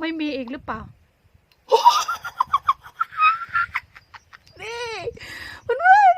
ไม่มีอีกหรือเปล่า นี่เพื่อน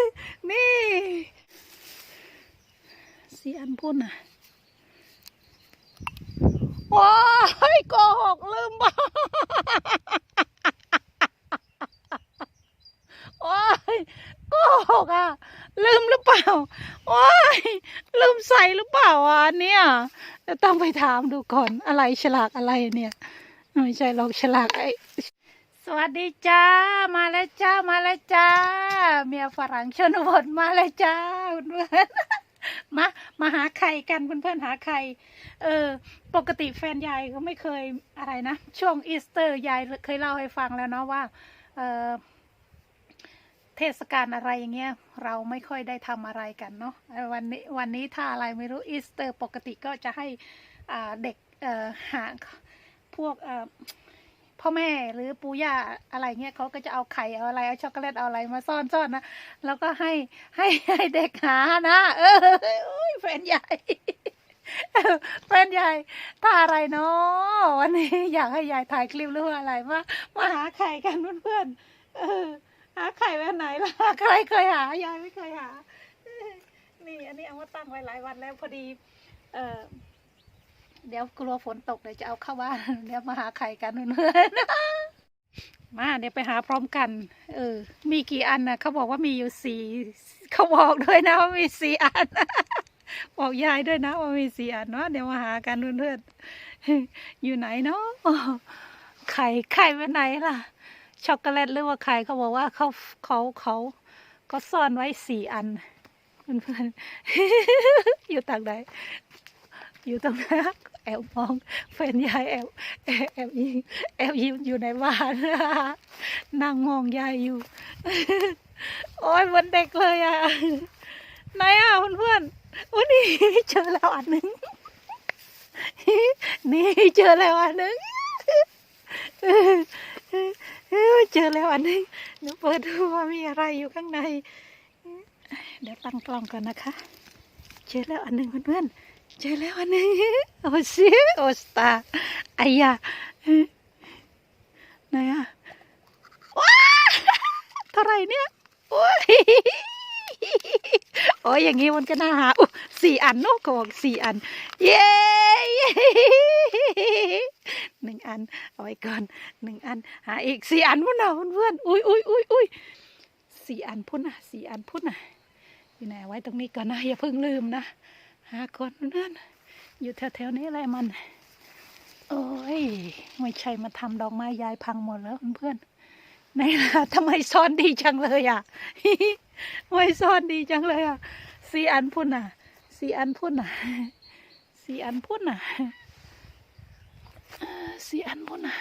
ๆนี่สีอันพุ่นอะว้ายโกหกลืมบอกว้ายโกหกอะ ลืมหรือเปล่าว้ายลืมใส่หรือเปล่าอะอันเนี่ย ต้องไปถามดูก่อนอะไรฉลากอะไรเนี่ยไม่ใช่หรอกฉลากไอ้สวัสดีจ้า มาแล้วจ้า มาแล้วจ้า เมียฝรั่งชนบทมาแล้วจ้าเพื่อนมามาหาไข่กันเพื่อนๆหาไข่เออ ปกติแฟนยายก็ไม่เคยอะไรนะ ช่วงอีสเตอร์ยายเคยเล่าให้ฟังแล้วเนาะว่า เออ เทศกาลอะไรอย่างเงี้ยเราไม่ค่อยได้ทำอะไรกันเนาะวันนี้วันนี้ถ้าอะไรไม่รู้อีสเตอร์ปกติก็จะให้เด็กหาพวกพ่อแม่หรือปู่ย่าอะไรเงี้ยเขาก็จะเอาไข่เอาอะไรเอาช็อกโกแลตเอาอะไรมาซ่อนซ่อนนะแล้วก็ให้ให้ให้เด็กหานะเออแฟนใหญ่แฟนใหญ่ถ้าอะไรเนาะวันนี้อยากให้ยายถ่ายคลิปหรือว่าอะไรมามาหาไข่กันเพื่อนๆเออ หาไข่ไว้ไหนล่ะใครเคยหายายไม่เคยหา นี่อันนี้เอามาตั้งไว้หลายวันแล้วพอดี เออเดี๋ยวกลัวฝนตกเดี๋ยวจะเอาเข้าบ้านเดี๋ยวมาหาไข่กันเพื่อนมาเดี๋ยวไปหาพร้อมกัน เออ มีกี่อันนะเขาบอกว่ามีอยู่สี่เขาบอกด้วยนะว่ามีสี่อันบอกยายด้วยนะว่ามีสี่อันเนาะเดี๋ยวมาหากันเพื่อนๆอยู่ไหนเนาะไข่ไข่ไปไหนล่ะ ช็อกโกแลตหรือว่าไข่เขาบอกว่าเขาเขาเขาก็ซ่อนไว้สี่อันเพื่อนๆอยู่ต่างใดอยู่ตรงนั้นแอบมองแฟนยายแอบแอบแอบยิงแอบยิ้มอยู่ในบ้านนั่งมองยายอยู่ โอ้ยเหมือนเด็กเลยอะไหนอะเพื่อนๆวันนี้เจอแล้วอันหนึ่งนี่เจอแล้วอันหนึ่ง เจอแล้วอันหนึ่งเดี๋ยวเปิดดูว่ามีอะไรอยู่ข้างใน เดี๋ยวตั้งกล้องก่อนนะคะ เจอแล้วอันหนึ่งเพื่อนๆเจอแล้วอันหนึ่งโอซิโอสตาอายาไหนอะว้าเท่าไหรเนี่ยโอ้ย โอ้ยอย่างงี้มันก็น่าหาสี่อันเนอะเขาบอกสี่อัน เย้หนึ่งอันเอาไว้ก่อนหนึ่งอัน หาอีกสี่อันพุ่นเอาเพื่อนๆอุ้ยอุ้ยอุ้ยอุ้ยสี่อันพุ่นอะสี่อันพุ่นอะอยู่ไหนเอาไว้ตรงนี้ก่อนนะอย่าเพิ่งลืมนะหาคนเพื่อนอยู่แถวๆนี้แหละมัน โอ้ยไม่ใช่มาทำดอกไม้ยายพังหมดแล้วเพื่อนๆ ไหนล่ะทำไมซ่อนดีจังเลยอะไม่ซ่อนดีจังเลยอะสีอันพุ่นอะสีอันพุ่นอะสีอันพุ่นอะสีอันพุ่นอะ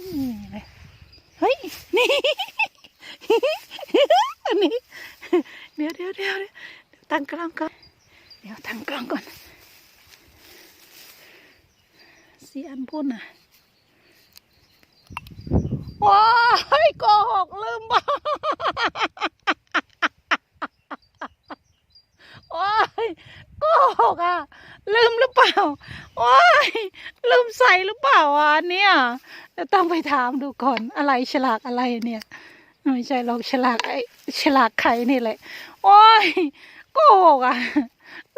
นี่เลยเฮ้ยนี่อันนี้เดี๋ยวเดี๋ยวเดี๋ยวเดี๋ยวตั้งกล้องก่อนเดี๋ยวตั้งกล้องก่อน สีอันพุ่นอะว้ายโกหกลืมบอกว้ายโกหกอะ ลืมหรือเปล่าว้ายลืมใส่หรือเปล่าอะอันเนี่ยต้องไปถามดูก่อนอะไรฉลากอะไรเนี่ยไม่ใช่หรอกฉลากไอ้ฉลากไข่นี่แหละ โอ้ยโกหกอะ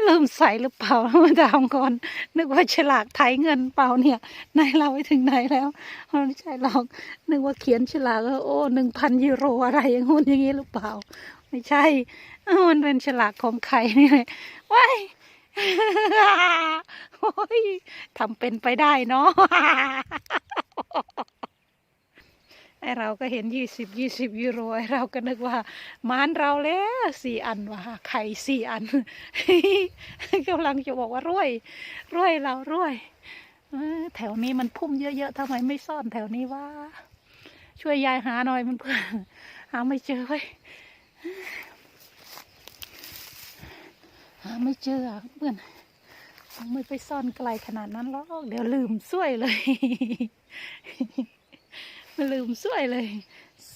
ลืมใส่หรือเปล่ามาถามก่อน นึกว่าฉลากไทยเงินเปล่าเนี่ยนายเราไปถึงไหนแล้วไม่ใช่หรอกนึกว่าเขียนฉลากโอ้หนึ่งพันยูโรอะไรอย่างงู้นอย่างนี้หรือเปล่า ไม่ใช่เอามันเป็นฉลากของไข่นี่แหละว้ายโอ้ยทำเป็นไปได้เนาะ ไอเราก็เห็นยี่สิบยี่สิบยูโรไอเราก็นึกว่า มานเราแล้วสี่อันว่ะไข่สี่อันกำลังจะบอกว่ารวย รวยเรารวยแถวนี้มันพุ่มเยอะๆทำไมไม่ซ่อนแถวนี้วะช่วยยายหาหน่อยมันเพื่อนหาไม่เจอเว้ยหาไม่เจอเพื่อนไม่ไปซ่อนไกลขนาดนั้นหรอกเดี๋ยวลืมช่วยเลย ลืมสวยเลย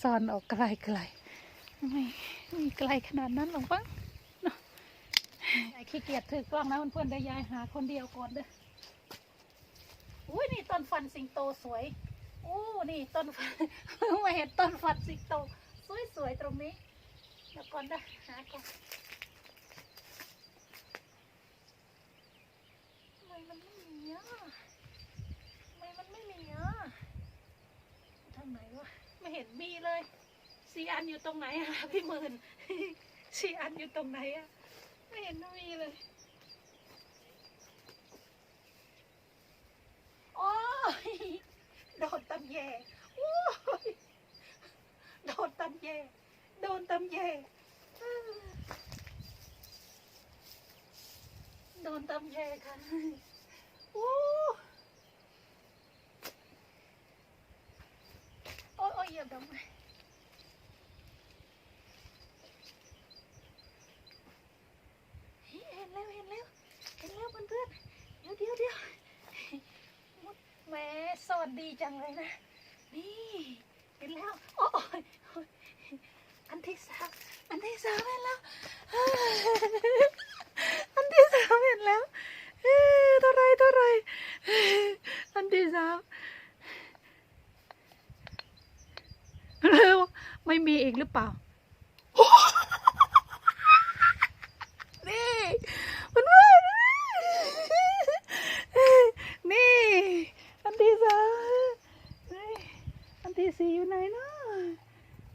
ซ่อนออกไกลไกลไม่ไม่ไกลขนาดนั้นหรอกมั้งเนอะยายขี้เกียจถือกล้องนะเพื่อนๆได้ยายหาคนเดียวก่อนเด้ออุ้ยนี่ต้นฟันสิงโตสวยอู้นี่ต้นฟันมาเห็นต้นฟันสิงโตสวยๆตรงนี้เดี๋ยวก่อนเด้อหาก่อนทำไมมันไม่มีอะทำไมมันไม่มีอะทางไหนวะไม่ เห็นมีเลยสี่อันอยู่ตรงไหนอะพี่หมื่นสี่อันอยู่ตรงไหนอะไม่เห็นมีเลยโอ้ยโดนตำแยโอ้ยโดนตำแยโดนตำแยโดนตำแยค่ะโอ้โอ้ ยโอ้ยอย่าดมเลยเฮ้ยเห็นแล้วเห็นแล้วเห็นแล้วเพื่อนๆเดี๋ยวเดี๋ยวเดี๋ยวมุดแม่สวัสดีจังเลยนะ นี่เห็นแล้วโอ้ยโอ้ยอันที่สามอันที่สามเห็นแล้ว อันที่สามเห็นแล้วเอ้ยเท่าไรเท่าไรอันที่สามเร็ว ไม่มีอีกหรือเปล่า นี่มันว่านี่ อันที่สามนี่อันที่สี่อยู่ไหนเนาะ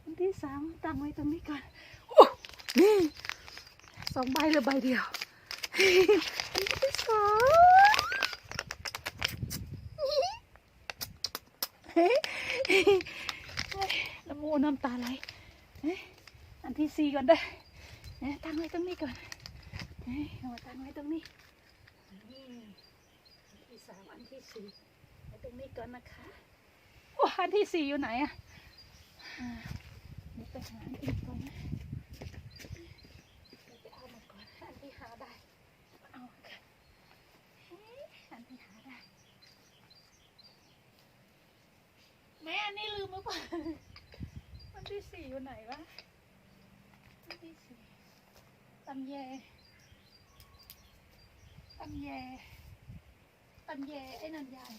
อันที่สามตั้งไว้ตรงนี้ก่อนโอ้นี่สองใบหรือใบเดียว อันที่สามเฮ้ น้ำมูน้ำตาไหลอันที่สี่ก่อนเด้ตั้งไว้ตรงนี้ก่อนเอามาตั้งไว้ตรงนี้นี่อันที่สามอันที่สี่ไว้ตรงนี้ก่อนนะคะโอ้อันที่สี่อยู่ไหนอะอ่าเดี๋ยวไปหาอันที่ก่อนนะไปเอามาก่อนอันที่หาได้เอาค่ะอันที่หาได้แม่อันนี้ลืมหรือเปล่า ที่สี่อยู่ไหนวะอันที่สี่ตำแยตำแยตำแยไอ้นันยาย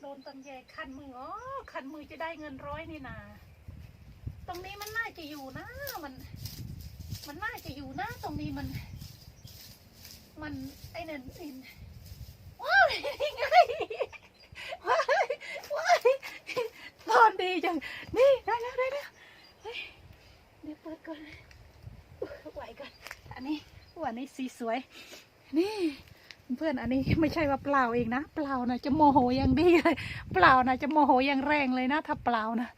โดนตำแยคันมืออ๋อคันมือจะได้เงินร้อยนี่นา ตรงนี้มันน่าจะอยู่นะ มัน มันน่าจะอยู่นะ ตรงนี้มัน มันไอ้นั่นอินว้าวนี่ไงว้ายว้ายตอน ดีจัง นี่ได้แล้วได้แล้วเฮ้ยเดี๋ยวเปิดก่อนไหวก่อนอันนี้วันนี้สีสวย นี่เพื่อนอันนี้ไม่ใช่ว่าเปล่าเองนะ เปล่านะจะโมโหอย่างดีเลย เปล่านะจะโมโหอย่างแรงเลยนะ ถ้าเปล่านะ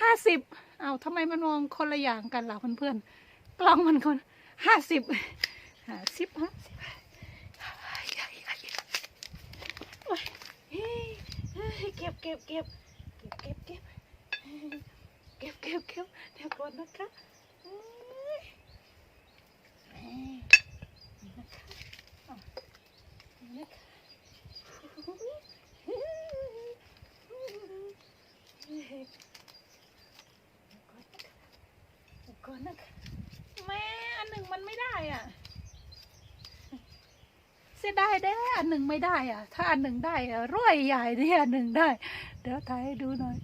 ห้าสิบเอาทำไมมันมองคนละอย่างกันล่ะเพื่อนๆ กล้องมันคนห้าสิบห้าสิบห้าสิบเก็บเก็บเก็บเก็บเก็บเก็บเก็บเก็บเดี๋ยวก่อนนะคะก่อนนะคะ แม่อันหนึ่งมันไม่ได้อะ เสียดายได้อันหนึ่งไม่ได้อะ ถ้าอันหนึ่งได้อะร้อยใหญ่ที่อันหนึ่งได้ เดี๋ยวถ่ายให้ดูหน่อย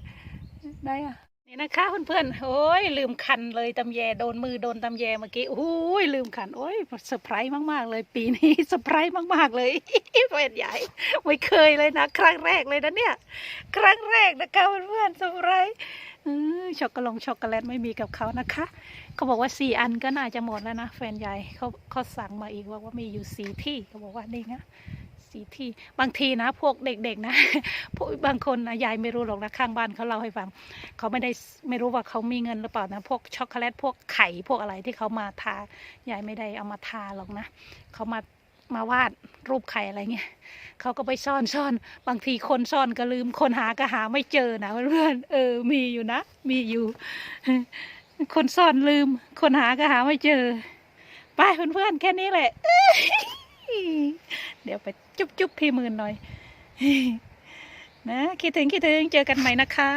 ได้อะนี่นะคะเพื่อนๆ โอ้ยลืมคันเลยตำแยโดนมือโดนตำแยเมื่อกี้ โอ้ยลืมคัน โอ้ยเซอร์ไพรส์มากๆ เลย ปีนี้เซอร์ไพรส์มากๆ เลยเพื่อนใหญ่ ไม่เคยเลยนะ ครั้งแรกเลยนะเนี่ย ครั้งแรกนะคะเพื่อนๆเซอร์ไพรส์ช็อกโกแลตช็อกโกแลตไม่มีกับเขานะคะ เขาบอกว่าสี่อันก็น่าจะหมดแล้วนะแฟนใหญ่เขาเขาสั่งมาอีกว่าว่ามีอยู่สี่ที่เขาบอกว่านี่นะสี่ที่บางทีนะพวกเด็กๆนะพวกบางคนนะยายไม่รู้หรอกนะข้างบ้านเขาเล่าให้ฟังเขาไม่ได้ไม่รู้ว่าเขามีเงินหรือเปล่านะพวกช็อกโกแลตพวกไข่พวกอะไรที่เขามาทายายไม่ได้เอามาทาหรอกนะเขามามาวาดรูปไข่อะไรเงี้ยเขาก็ไปซ่อนซ่อนบางทีคนซ่อนก็ลืมคนหาก็หาไม่เจอนะเพื่อนเออมีอยู่นะ มีอยู่ คนซ่อนลืม คนหาก็หาไม่เจอ ไปเพื่อนๆแค่นี้แหละ เดี๋ยวไปจุ๊บจุ๊บพี่หมื่นหน่อย นะ คิดถึงคิดถึงเจอกันใหม่นะคะ